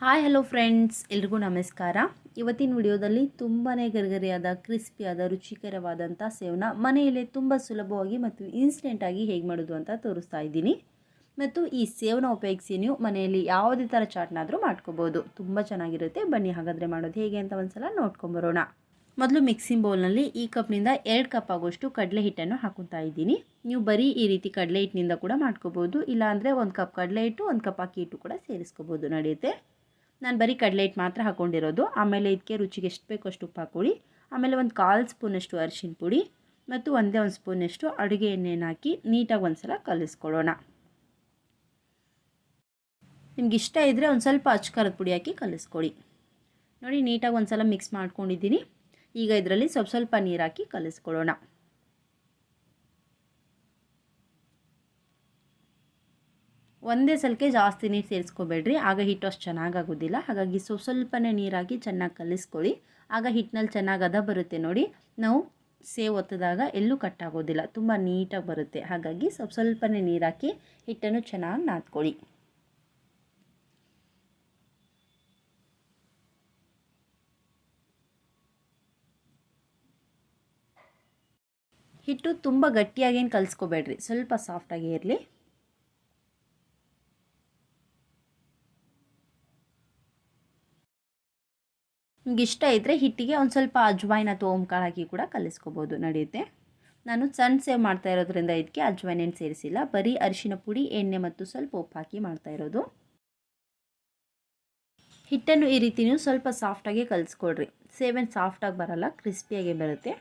Hi hello friends ಎಲ್ರಿಗೂ ನಮಸ್ಕಾರ. ಇವತ್ತಿನ ವಿಡಿಯೋದಲ್ಲಿ ತುಂಬಾ ಗರಿಗರಿಯಾದ ಕ್ರಿಸ್ಪಿಯಾದ ರುಚಿಕರವಾದಂಥ ಸೇವನ ಮನೆಯಲ್ಲೇ ತುಂಬ ಸುಲಭವಾಗಿ ಮತ್ತು ಇನ್ಸ್ಟೆಂಟಾಗಿ ಹೇಗೆ ಮಾಡೋದು ಅಂತ ತೋರಿಸ್ತಾ ಇದ್ದೀನಿ. ಮತ್ತು ಈ ಸೇವನ ಉಪಯೋಗಿಸಿ ನೀವು ಮನೆಯಲ್ಲಿ ಯಾವುದೇ ಥರ ಚಾಟ್ನಾದರೂ ಮಾಡ್ಕೋಬೋದು. ತುಂಬ ಚೆನ್ನಾಗಿರುತ್ತೆ. ಬನ್ನಿ ಹಾಗಾದರೆ ಮಾಡೋದು ಹೇಗೆ ಅಂತ ಒಂದ್ಸಲ ನೋಡ್ಕೊಂಬರೋಣ ಮೊದಲು ಮಿಕ್ಸಿಂಗ್ ಬೌಲ್ನಲ್ಲಿ ಈ ಕಪ್ನಿಂದ ಎರಡು ಕಪ್ ಆಗೋಷ್ಟು ಕಡಲೆ ಹಿಟ್ಟನ್ನು ಹಾಕೊತಾ ಇದ್ದೀನಿ. ನೀವು ಬರೀ ಈ ರೀತಿ ಕಡಲೆ ಹಿಟ್ಟಿನಿಂದ ಕೂಡ ಮಾಡ್ಕೋಬೋದು. ಇಲ್ಲಾಂದರೆ ಒಂದು ಕಪ್ ಕಡಲೆ ಹಿಟ್ಟು, ಒಂದು ಕಪ್ ಅಕ್ಕಿ ಹಿಟ್ಟು ಕೂಡ ಸೇರಿಸ್ಕೋಬೋದು. ನಡೆಯುತ್ತೆ. ನಾನು ಬರೀ ಕಡಲೆ ಹಿಟ್ಟು ಮಾತ್ರ ಹಾಕ್ಕೊಂಡಿರೋದು. ಆಮೇಲೆ ಇದಕ್ಕೆ ರುಚಿಗೆ ಎಷ್ಟು ಬೇಕೋ ಅಷ್ಟು ಉಪ್ಪು ಹಾಕೊಳ್ಳಿ ಆಮೇಲೆ ಒಂದು ಕಾಲು ಸ್ಪೂನಷ್ಟು ಅರಿಶಿನ ಪುಡಿ ಮತ್ತು ಒಂದೇ ಒಂದು ಸ್ಪೂನಷ್ಟು ಅಡುಗೆ ಎಣ್ಣೆನ ಹಾಕಿ ನೀಟಾಗಿ ಒಂದು ಸಲ ಕಲಿಸ್ಕೊಳ್ಳೋಣ. ನಿಮ್ಗೆ ಇಷ್ಟ ಇದ್ದರೆ ಒಂದು ಸ್ವಲ್ಪ ಅಚ್ಕಾರದ ಪುಡಿ ಹಾಕಿ ಕಲಿಸ್ಕೊಳ್ಳಿ. ನೋಡಿ, ನೀಟಾಗಿ ಒಂದು ಸಲ ಮಿಕ್ಸ್ ಮಾಡ್ಕೊಂಡಿದ್ದೀನಿ. ಈಗ ಇದರಲ್ಲಿ ಸ್ವಲ್ಪ ಸ್ವಲ್ಪ ನೀರು ಹಾಕಿ ಕಲಿಸ್ಕೊಳ್ಳೋಣ. ಒಂದೇ ಸಲಕ್ಕೆ ಜಾಸ್ತಿ ನೀರು ಸೇರಿಸ್ಕೋಬೇಡ್ರಿ. ಆಗ ಹಿಟ್ಟು ಅಷ್ಟು ಚೆನ್ನಾಗಾಗೋದಿಲ್ಲ. ಹಾಗಾಗಿ ಸ್ವಲ್ಪ ಸ್ವಲ್ಪನೇ ನೀರಾಗಿ ಚೆನ್ನಾಗಿ ಕಲಿಸ್ಕೊಳ್ಳಿ. ಆಗ ಹಿಟ್ಟಿನಲ್ಲಿ ಚೆನ್ನಾಗಿ ಅದ ಬರುತ್ತೆ ನೋಡಿ. ನಾವು ಸೇವ್ ಒತ್ತಿದಾಗ ಎಲ್ಲೂ ಕಟ್ಟಾಗೋದಿಲ್ಲ ತುಂಬ ನೀಟಾಗಿ ಬರುತ್ತೆ. ಹಾಗಾಗಿ ಸ್ವಲ್ಪ ಸ್ವಲ್ಪನೇ ನೀರಾಕಿ ಹಿಟ್ಟನ್ನು ಚೆನ್ನಾಗಿ ನಾದ್ಕೊಳ್ಳಿ. ಹಿಟ್ಟು ತುಂಬ ಗಟ್ಟಿಯಾಗೇನು ಕಲಿಸ್ಕೋಬೇಡ್ರಿ. ಸ್ವಲ್ಪ ಸಾಫ್ಟಾಗಿ ಇರಲಿ. ನಿಮ್ಗೆ ಇಷ್ಟ ಇದ್ದರೆ ಹಿಟ್ಟಿಗೆ ಒಂದು ಸ್ವಲ್ಪ ಅಜ್ವಾಯಿನ ಅಥವಾ ಓಂಕಾಳು ಹಾಕಿ ಕೂಡ ಕಲಿಸ್ಕೋಬೋದು. ನಡೆಯುತ್ತೆ. ನಾನು ಸಣ್ಣ ಸೇವ್ ಮಾಡ್ತಾ ಇರೋದ್ರಿಂದ ಇದಕ್ಕೆ ಅಜ್ವಾಯಿನ ಏನು ಸೇರಿಸಿಲ್ಲ. ಬರೀ ಅರಿಶಿನ ಪುಡಿ, ಎಣ್ಣೆ ಮತ್ತು ಸ್ವಲ್ಪ ಉಪ್ಪು ಹಾಕಿ ಮಾಡ್ತಾ ಇರೋದು. ಹಿಟ್ಟನ್ನು ಈ ರೀತಿ ನೀವು ಸ್ವಲ್ಪ ಸಾಫ್ಟಾಗಿ ಕಲಿಸ್ಕೊಡ್ರಿ. ಸೇವೆನ್ ಸಾಫ್ಟಾಗಿ ಬರಲ್ಲ ಕ್ರಿಸ್ಪಿಯಾಗಿ ಬರುತ್ತೆ.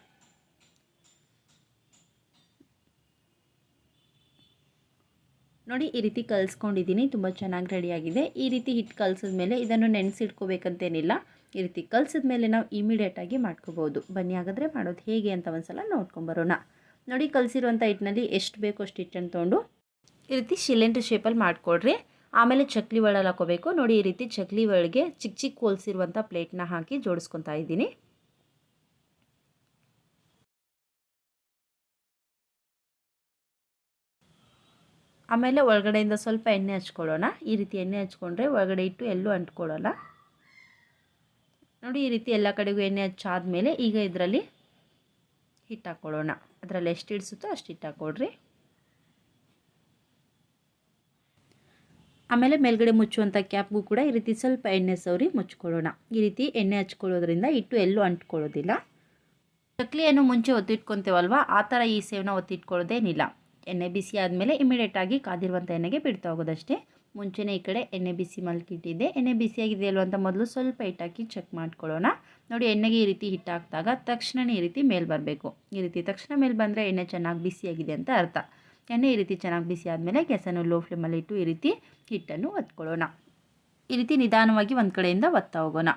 ನೋಡಿ ಈ ರೀತಿ ಕಲಿಸ್ಕೊಂಡಿದ್ದೀನಿ. ತುಂಬ ಚೆನ್ನಾಗಿ ರೆಡಿಯಾಗಿದೆ ಈ ರೀತಿ ಹಿಟ್ಟು ಕಲಿಸಿದ ಮೇಲೆ ಇದನ್ನು ನೆನೆಸಿಟ್ಕೋಬೇಕಂತೇನಿಲ್ಲ. ಈ ರೀತಿ ಕಲಿಸಿದ ಮೇಲೆ ನಾವು ಇಮಿಡಿಯೇಟಾಗಿ ಮಾಡ್ಕೋಬೋದು ಬನ್ನಿ, ಹಾಗಾದರೆ ಮಾಡೋದು ಹೇಗೆ ಅಂತ ಒಂದ್ಸಲ ನೋಡ್ಕೊಂಬರೋಣ ನೋಡಿ ಕಲಿಸಿರುವಂಥ ಹಿಟ್ಟಿನಲ್ಲಿ ಎಷ್ಟು ಬೇಕೋ ಅಷ್ಟು ಹಿಟ್ಟನ್ನು ತೊಗೊಂಡು ಈ ರೀತಿ ಶಿಲೆಂಡ್ರ್ ಶೇಪಲ್ಲಿ ಮಾಡಿಕೊಡ್ರಿ. ಆಮೇಲೆ ಚಕ್ಲಿ ಒಳಲ್ಲಿ ಹಾಕೋಬೇಕು. ನೋಡಿ, ಈ ರೀತಿ ಚಕ್ಲಿ ಒಳಗೆ ಚಿಕ್ಕ ಚಿಕ್ಕ ಹೋಲ್ಸಿರುವಂಥ ಪ್ಲೇಟ್ನ ಹಾಕಿ ಜೋಡಿಸ್ಕೊತಾ ಇದ್ದೀನಿ. ಆಮೇಲೆ ಒಳಗಡೆಯಿಂದ ಸ್ವಲ್ಪ ಎಣ್ಣೆ ಹಚ್ಕೊಳ್ಳೋಣ. ಈ ರೀತಿ ಎಣ್ಣೆ ಹಚ್ಕೊಂಡ್ರೆ ಒಳಗಡೆ ಇಟ್ಟು ಎಲ್ಲೂ ಅಂಟ್ಕೊಳ್ಳೋಲ್ಲ. ನೋಡಿ ಈ ರೀತಿ ಎಲ್ಲ ಕಡೆಗೂ ಎಣ್ಣೆ ಹಚ್ಚಾದ್ಮೇಲೆ ಈಗ ಇದರಲ್ಲಿ ಹಿಟ್ಟು ಹಾಕ್ಕೊಳ್ಳೋಣ. ಅದರಲ್ಲಿ ಎಷ್ಟು ಇಡಿಸುತ್ತೋ ಅಷ್ಟು ಹಿಟ್ಟು ಹಾಕ್ಕೊಡ್ರಿ. ಆಮೇಲೆ ಮೇಲ್ಗಡೆ ಮುಚ್ಚುವಂಥ ಕ್ಯಾಪ್ಗೂ ಕೂಡ ಈ ರೀತಿ ಸ್ವಲ್ಪ ಎಣ್ಣೆ ಸವರಿ ಮುಚ್ಕೊಳ್ಳೋಣ. ಈ ರೀತಿ ಎಣ್ಣೆ ಹಚ್ಕೊಳ್ಳೋದ್ರಿಂದ ಹಿಟ್ಟು ಎಲ್ಲೂ ಅಂಟ್ಕೊಳ್ಳೋದಿಲ್ಲ. ಚಕ್ಲಿಯನ್ನು ಮುಂಚೆ ಒತ್ತಿಟ್ಕೊತೇವಲ್ವ? ಆ ಥರ ಈ ಸೇವನ ಒತ್ತಿಟ್ಕೊಳ್ಳೋದೇನಿಲ್ಲ. ಎಣ್ಣೆ ಬಿಸಿ ಆದಮೇಲೆ ಇಮಿಡಿಯೇಟಾಗಿ ಕಾದಿರುವಂಥ ಎಣ್ಣೆಗೆ ಬಿಡ್ತಾ ಹೋಗೋದಷ್ಟೇ. ಮುಂಚೆನೇ ಈ ಕಡೆ ಎಣ್ಣೆ ಬಿಸಿ ಮಲ್ಕಿಟ್ಟಿದ್ದೆ. ಎಣ್ಣೆ ಬಿಸಿಯಾಗಿದೆ ಅಲ್ವ ಅಂತ ಮೊದಲು ಸ್ವಲ್ಪ ಹಿಟ್ಟಾಕಿ ಚೆಕ್ ಮಾಡ್ಕೊಳ್ಳೋಣ. ನೋಡಿ ಎಣ್ಣೆಗೆ ಈ ರೀತಿ ಹಿಟ್ಟು ಹಾಕಿದಾಗ ತಕ್ಷಣವೇ ಈ ರೀತಿ ಮೇಲೆ ಬರಬೇಕು. ಈ ರೀತಿ ತಕ್ಷಣ ಮೇಲೆ ಬಂದರೆ ಎಣ್ಣೆ ಚೆನ್ನಾಗಿ ಬಿಸಿಯಾಗಿದೆ ಅಂತ ಅರ್ಥ. ಎಣ್ಣೆ ಈ ರೀತಿ ಚೆನ್ನಾಗಿ ಬಿಸಿ ಆದಮೇಲೆ ಗ್ಯಾಸನ್ನು ಲೋ ಫ್ಲೇಮಲ್ಲಿ ಇಟ್ಟು ಈ ರೀತಿ ಹಿಟ್ಟನ್ನು ಒತ್ಕೊಳ್ಳೋಣ. ಈ ರೀತಿ ನಿಧಾನವಾಗಿ ಒಂದು ಕಡೆಯಿಂದ ಒತ್ತಾ ಹೋಗೋಣ.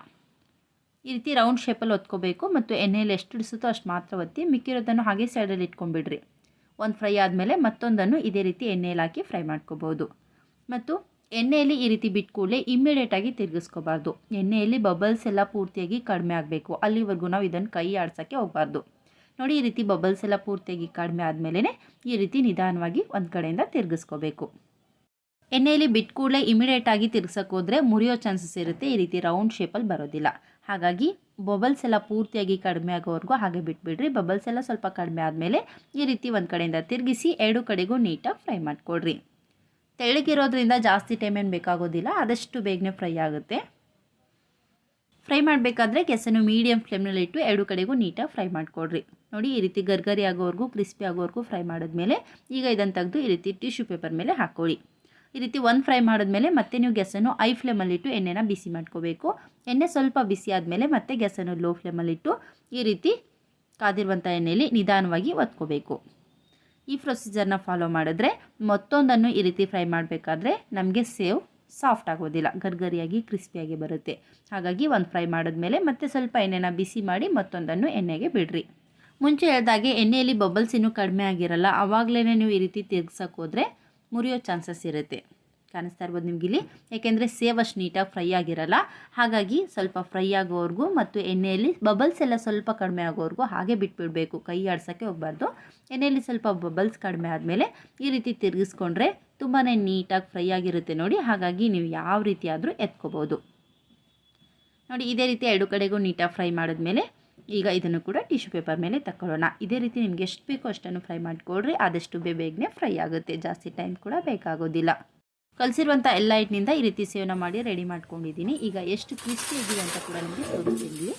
ಈ ರೀತಿ ರೌಂಡ್ ಶೇಪಲ್ಲಿ ಒತ್ಕೋಬೇಕು ಮತ್ತು ಎಣ್ಣೆಯಲ್ಲಿ ಎಷ್ಟು ಹಿಡಿಸುತ್ತೋ ಅಷ್ಟು ಮಾತ್ರ ಒತ್ತಿ ಮಿಕ್ಕಿರೋದನ್ನು ಹಾಗೆ ಸೈಡಲ್ಲಿ ಇಟ್ಕೊಂಡ್ಬಿಡ್ರಿ. ಒಂದು ಫ್ರೈ ಆದಮೇಲೆ ಮತ್ತೊಂದನ್ನು ಇದೇ ರೀತಿ ಎಣ್ಣೆಯಲ್ಲಿ ಹಾಕಿ ಫ್ರೈ ಮಾಡ್ಕೋಬೋದು. ಮತ್ತು ಎಣ್ಣೆಯಲ್ಲಿ ಈ ರೀತಿ ಬಿಟ್ಟು ಕೂಡಲೇ ಇಮ್ಮಿಡಿಯೇಟಾಗಿ ತಿರುಗಿಸ್ಕೋಬಾರ್ದು. ಎಣ್ಣೆಯಲ್ಲಿ ಬಬಲ್ಸ್ ಎಲ್ಲ ಪೂರ್ತಿಯಾಗಿ ಕಡಿಮೆ ಆಗಬೇಕು. ಅಲ್ಲಿವರೆಗೂ ನಾವು ಇದನ್ನು ಕೈ ಆಡ್ಸೋಕ್ಕೆ ಹೋಗಬಾರ್ದು. ನೋಡಿ, ಈ ರೀತಿ ಬಬಲ್ಸ್ ಎಲ್ಲ ಪೂರ್ತಿಯಾಗಿ ಕಡಿಮೆ ಆದಮೇಲೆ ಈ ರೀತಿ ನಿಧಾನವಾಗಿ ಒಂದು ಕಡೆಯಿಂದ ತಿರುಗಿಸ್ಕೋಬೇಕು. ಎಣ್ಣೆಯಲ್ಲಿ ಬಿಟ್ಟು ಕೂಡಲೇ ಇಮಿಡಿಯೇಟಾಗಿ ತಿರ್ಗ್ಸೋಕ್ಕೋದ್ರೆ ಮುರಿಯೋ ಚಾನ್ಸಸ್ ಇರುತ್ತೆ. ಈ ರೀತಿ ರೌಂಡ್ ಶೇಪಲ್ಲಿ ಬರೋದಿಲ್ಲ. ಹಾಗಾಗಿ ಬಬಲ್ಸ್ ಎಲ್ಲ ಪೂರ್ತಿಯಾಗಿ ಕಡಿಮೆ ಆಗೋವರೆಗೂ ಹಾಗೆ ಬಿಟ್ಬಿಡ್ರಿ. ಬಬಲ್ಸ್ ಎಲ್ಲ ಸ್ವಲ್ಪ ಕಡಿಮೆ ಆದಮೇಲೆ ಈ ರೀತಿ ಒಂದು ಕಡೆಯಿಂದ ತಿರುಗಿಸಿ ಎರಡು ಕಡೆಗೂ ನೀಟಾಗಿ ಫ್ರೈ ಮಾಡಿಕೊಡ್ರಿ. ತೆಳ್ಳಗಿರೋದ್ರಿಂದ ಜಾಸ್ತಿ ಟೈಮ್ ಏನು ಬೇಕಾಗೋದಿಲ್ಲ, ಆದಷ್ಟು ಬೇಗನೆ ಫ್ರೈ ಆಗುತ್ತೆ. ಫ್ರೈ ಮಾಡಬೇಕಾದ್ರೆ ಕೆಸನ್ನು ಮೀಡಿಯಮ್ ಫ್ಲೇಮ್ನಲ್ಲಿ ಇಟ್ಟು ಎರಡು ಕಡೆಗೂ ನೀಟಾಗಿ ಫ್ರೈ ಮಾಡಿಕೊಡ್ರಿ. ನೋಡಿ, ಈ ರೀತಿ ಗರ್ಗರಿ ಆಗೋವರೆಗೂ ಕ್ರಿಸ್ಪಿ ಆಗೋವರೆಗೂ ಫ್ರೈ ಮಾಡಿದ್ಮೇಲೆ ಈಗ ಇದನ್ನು ತೆಗೆದು ಈ ರೀತಿ ಟಿಶ್ಯೂ ಪೇಪರ್ ಮೇಲೆ ಹಾಕ್ಕೊಳ್ಳಿ ಈ ರೀತಿ ಒಂದು ಫ್ರೈ ಮಾಡಿದ್ಮೇಲೆ ಮತ್ತೆ ನೀವು ಗೆಸನ್ನು ಐ ಫ್ಲೇಮಲ್ಲಿಟ್ಟು ಎಣ್ಣೆನ ಬಿಸಿ ಮಾಡ್ಕೋಬೇಕು. ಎಣ್ಣೆ ಸ್ವಲ್ಪ ಬಿಸಿ ಆದಮೇಲೆ ಮತ್ತೆ ಗೆಸನ್ನು ಲೋ ಫ್ಲೇಮಲ್ಲಿಟ್ಟು ಈ ರೀತಿ ಕಾದಿರುವಂಥ ಎಣ್ಣೆಯಲ್ಲಿ ನಿಧಾನವಾಗಿ ಒತ್ಕೋಬೇಕು. ಈ ಪ್ರೊಸೀಜರ್ನ ಫಾಲೋ ಮಾಡಿದ್ರೆ ಮತ್ತೊಂದನ್ನು ಈ ರೀತಿ ಫ್ರೈ ಮಾಡಬೇಕಾದ್ರೆ ನಮಗೆ ಸೇವ್ ಸಾಫ್ಟ್ ಆಗೋದಿಲ್ಲ. ಗರ್ಗರಿಯಾಗಿ, ಕ್ರಿಸ್ಪಿಯಾಗಿ ಬರುತ್ತೆ. ಹಾಗಾಗಿ ಒಂದು ಫ್ರೈ ಮಾಡಿದ್ಮೇಲೆ ಮತ್ತೆ ಸ್ವಲ್ಪ ಎಣ್ಣೆನ ಬಿಸಿ ಮಾಡಿ ಮತ್ತೊಂದನ್ನು ಎಣ್ಣೆಗೆ ಬಿಡ್ರಿ. ಮುಂಚೆ ಹೇಳಿದಾಗೆ ಎಣ್ಣೆಯಲ್ಲಿ ಬಬಲ್ಸ್ ಇನ್ನೂ ಕಡಿಮೆ ಆಗಿರಲ್ಲ. ಆವಾಗಲೇ ನೀವು ಈ ರೀತಿ ತಿರ್ಗ್ಸಕ್ಕೆ ಹೋದರೆ ಮುರಿಯೋ ಚಾನ್ಸಸ್ ಇರುತ್ತೆ. ಕಾಣಿಸ್ತಾ ಇರ್ಬೋದು ನಿಮ್ಗೆ ಇಲ್ಲಿ ಯಾಕೆಂದರೆ ಸೇವ್ ಅಷ್ಟು ನೀಟಾಗಿ ಫ್ರೈ ಆಗಿರಲ್ಲ. ಹಾಗಾಗಿ ಸ್ವಲ್ಪ ಫ್ರೈ ಆಗೋವರೆಗೂ ಮತ್ತು ಎಣ್ಣೆಯಲ್ಲಿ ಬಬಲ್ಸ್ ಎಲ್ಲ ಸ್ವಲ್ಪ ಕಡಿಮೆ ಆಗೋವರೆಗೂ ಹಾಗೆ ಬಿಟ್ಬಿಡಬೇಕು. ಕೈ ಆಡ್ಸೋಕ್ಕೆ ಹೋಗಬಾರ್ದು. ಎಣ್ಣೆಯಲ್ಲಿ ಸ್ವಲ್ಪ ಬಬಲ್ಸ್ ಕಡಿಮೆ ಆದಮೇಲೆ ಈ ರೀತಿ ತಿರುಗಿಸ್ಕೊಂಡ್ರೆ ತುಂಬಾ ನೀಟಾಗಿ ಫ್ರೈ ಆಗಿರುತ್ತೆ ನೋಡಿ. ಹಾಗಾಗಿ ನೀವು ಯಾವ ರೀತಿ ಆದರೂ ಎತ್ಕೋಬೋದು. ನೋಡಿ, ಇದೇ ರೀತಿ ಎರಡು ಕಡೆಗೂ ನೀಟಾಗಿ ಫ್ರೈ ಮಾಡಿದ್ಮೇಲೆ ಈಗ ಇದನ್ನು ಕೂಡ ಟಿಶ್ಯೂ ಪೇಪರ್ ಮೇಲೆ ತಗೊಳ್ಳೋಣ ಇದೇ ರೀತಿ ನಿಮ್ಗೆ ಎಷ್ಟು ಬೇಕೋ ಅಷ್ಟನ್ನು ಫ್ರೈ ಮಾಡಿಕೊಡ್ರಿ. ಆದಷ್ಟು ಬೇಗನೆ ಫ್ರೈ ಆಗುತ್ತೆ. ಜಾಸ್ತಿ ಟೈಮ್ ಕೂಡ ಬೇಕಾಗೋದಿಲ್ಲ. ಕಲಸಿರುವಂಥ ಎಲ್ಲ ಹಿಟ್ಟಿನಿಂದ ಈ ರೀತಿ ಸೇವನ ಮಾಡಿ ರೆಡಿ ಮಾಡ್ಕೊಂಡಿದ್ದೀನಿ. ಈಗ ಎಷ್ಟು ಕ್ರಿಸ್ಪಿ ಆಗಿದೆ ಅಂತ ಕೂಡ ನಿಮಗೆ ತೋರಿಸ್ತೀನಿ.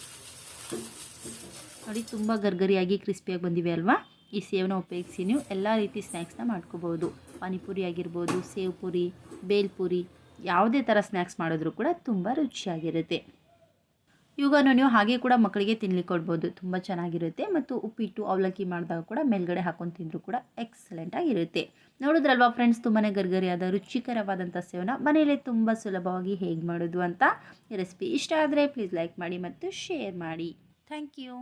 ನೋಡಿ, ತುಂಬ ಗರ್ಗರಿಯಾಗಿ ಕ್ರಿಸ್ಪಿಯಾಗಿ ಬಂದಿವೆ ಅಲ್ವಾ? ಈ ಸೇವನ ಉಪಯೋಗಿಸಿ ನೀವು ಎಲ್ಲ ರೀತಿ ಸ್ನ್ಯಾಕ್ಸ್ನ ಮಾಡ್ಕೋಬೋದು. ಪಾನಿಪುರಿ ಆಗಿರ್ಬೋದು, ಸೇವ್ ಪುರಿ ಬೇಲ್ಪುರಿ ಯಾವುದೇ ಥರ ಸ್ನ್ಯಾಕ್ಸ್ ಮಾಡಿದ್ರೂ ಕೂಡ ತುಂಬ ರುಚಿಯಾಗಿರುತ್ತೆ. ಇವುಗಳನ್ನು ನೀವು ಹಾಗೆ ಕೂಡ ಮಕ್ಕಳಿಗೆ ತಿನ್ಲಿಕ್ಕೆ ಕೊಡ್ಬೋದು ತುಂಬ ಚೆನ್ನಾಗಿರುತ್ತೆ. ಮತ್ತು ಉಪ್ಪಿಟ್ಟು ಅವಲಕ್ಕಿ ಮಾಡಿದಾಗ ಕೂಡ ಮೇಲ್ಗಡೆ ಹಾಕೊಂಡು ತಿಂದರೂ ಕೂಡ ಎಕ್ಸಲೆಂಟ್ ಆಗಿರುತ್ತೆ. ನೋಡಿದ್ರಲ್ವಾ ಫ್ರೆಂಡ್ಸ್ ತುಂಬಾ ಗರ್ಗರಿಯಾದ ರುಚಿಕರವಾದಂಥ ಸೇವನ ಮನೆಯಲ್ಲೇ ತುಂಬ ಸುಲಭವಾಗಿ ಹೇಗೆ ಮಾಡೋದು ಅಂತ ರೆಸಿಪಿ ಇಷ್ಟ ಆದರೆ ಪ್ಲೀಸ್ ಲೈಕ್ ಮಾಡಿ ಮತ್ತು ಶೇರ್ ಮಾಡಿ. Thank you